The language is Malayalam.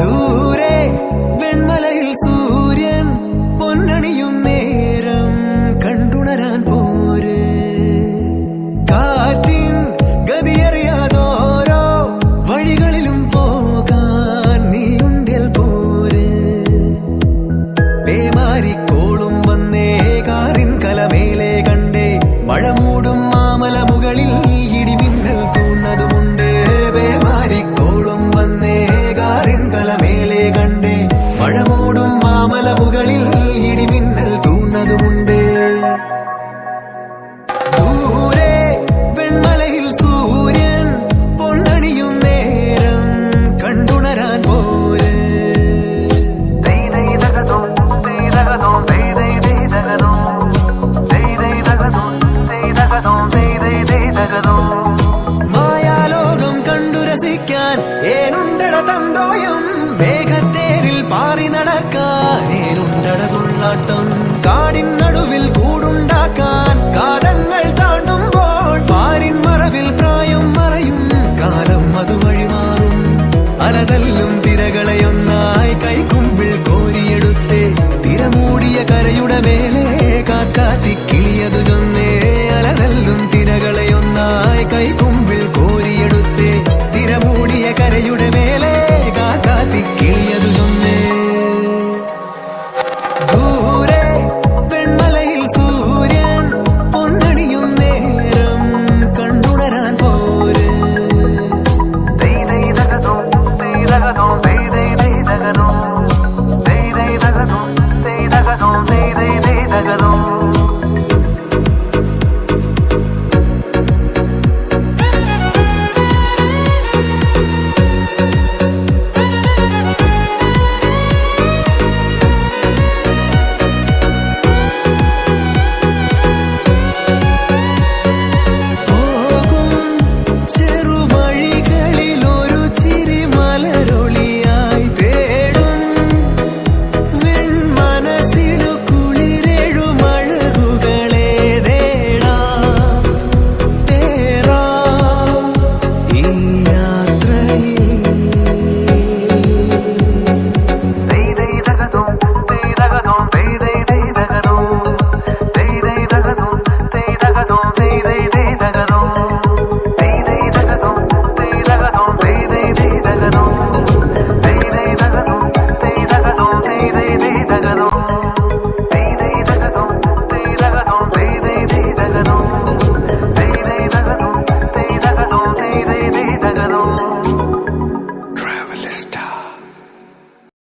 ദൂരെ വെൺമലയിൽ സൂ പെട്ടകതോ മായാലോകം കണ്ടു രസിക്കാൻ ഏനുണ്ടട തന്തോയം. മേഘത്തേരിൽ പാറി നടക്കാൻ ഏനുണ്ടട തുള്ളാട്ടം. കാടിൻ നടുവിൽ കൂടുണ്ടാക്കാൻ കാലങ്ങൾ താണ്ടുമ്പോൾ പാരിൻ മറവിൽ പ്രായം മറയും. കാലം അത് വഴിമാറും അലതല്ലും തിരകളെയൊന്നായി കൈക്കുമ്പിൾ കോരിയെടുത്ത്. തിരമൂടിയ കരയുടെ മേലെ കാക്കാത്തി കിളിയതു ചൊന്നേ